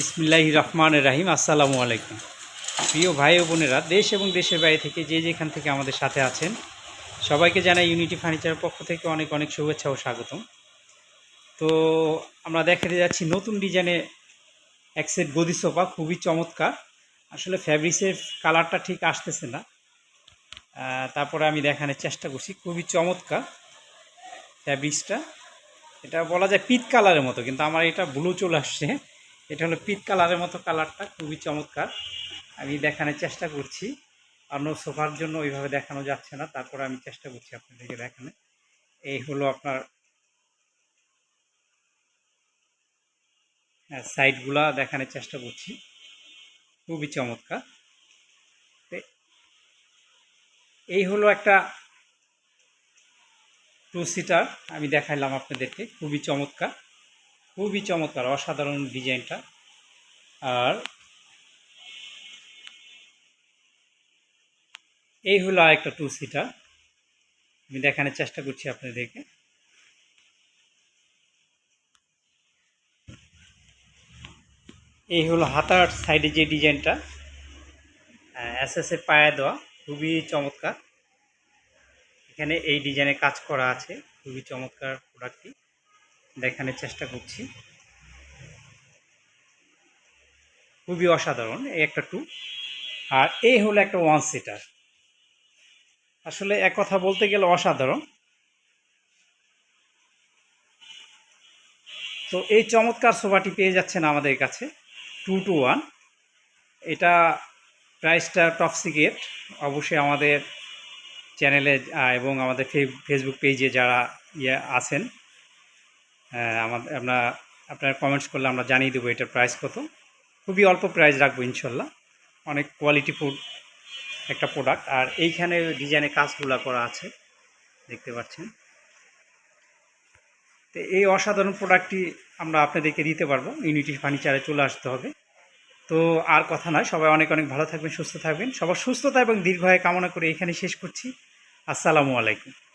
ইসমিল্লাহ রহমান রাহিম, আসসালামু আলাইকুম। প্রিয় ভাই ও বোনেরা, দেশ এবং দেশের বাইরে থেকে যে যেখান থেকে আমাদের সাথে আছেন, সবাইকে জানাই ইউনিটি ফার্নিচারের পক্ষ থেকে অনেক অনেক শুভেচ্ছা ও স্বাগতম। তো আমরা দেখাতে যাচ্ছি নতুন ডিজাইনে এক সেট গদি সোফা, খুবই চমৎকার। আসলে ফ্যাব্রিক্সের কালারটা ঠিক আসতেছে না। তারপরে আমি দেখানোর চেষ্টা করছি, খুবই চমৎকার ফ্যাব্রিক্সটা এটা বলা যায় পিত কালারের মতো, কিন্তু আমার এটা ব্লু চলে আসছে। এটা হলো পিত কালারের মতো কালারটা, খুবই চমৎকার। আমি দেখানোর চেষ্টা করছি। অন্য সোফার জন্য ওইভাবে দেখানো যাচ্ছে না, তারপরে আমি চেষ্টা করছি আপনাদেরকে দেখানো এই হলো আপনার সাইডগুলা দেখানোর চেষ্টা করছি। খুবই চমৎকার। এই হলো একটা টু সিটার আমি দেখাইলাম আপনাদেরকে। খুবই চমৎকার খুবই চমৎকার, অসাধারণ ডিজাইনটা। আর এই হলো আরেকটা টু সিটার আমি দেখানোর চেষ্টা করছি আপনাদেরকে। এই হলো হাতার সাইডে যে ডিজাইনটা এস এস এর পায়ে দেওয়া, খুবই চমৎকার। এখানে এই ডিজাইনে কাজ করা আছে। খুবই চমৎকার প্রোডাক্টটি। দেখানোর চেষ্টা করছি। খুবই অসাধারণ, এই একটা টু। আর এই হলো একটা ওয়ান সিটার আসলে এক কথা বলতে গেলে অসাধারণ। তো এই চমৎকার সোফাটি পেয়ে যাচ্ছেন আমাদের কাছে টু টু ওয়ান এটা প্রাইসটা টপ সিক্রেট অবশ্যই আমাদের চ্যানেলে এবং আমাদের ফেসবুক পেজে যারা ইয়ে আছেন আমাদের আমরা, আপনারা কমেন্টস করলে আমরা জানিয়ে দেবো এটার প্রাইস কত। খুবই অল্প প্রাইস রাখব ইনশাল্লাহ। অনেক কোয়ালিটি ফুড একটা প্রোডাক্ট আর এইখানে ডিজাইনে কাজগুলো করা আছে, দেখতে পাচ্ছেন। তো এই অসাধারণ প্রোডাক্টটি আমরা আপনাদেরকে দিতে পারব। ইউনিটি ফার্নিচারে চলে আসতে হবে। তো আর কথা নয়, সবাই অনেক অনেক ভালো থাকবেন, সুস্থ থাকবেন। সবার সুস্থতা এবং দীর্ঘায় কামনা করে এখানে শেষ করছি। আসসালামু আলাইকুম।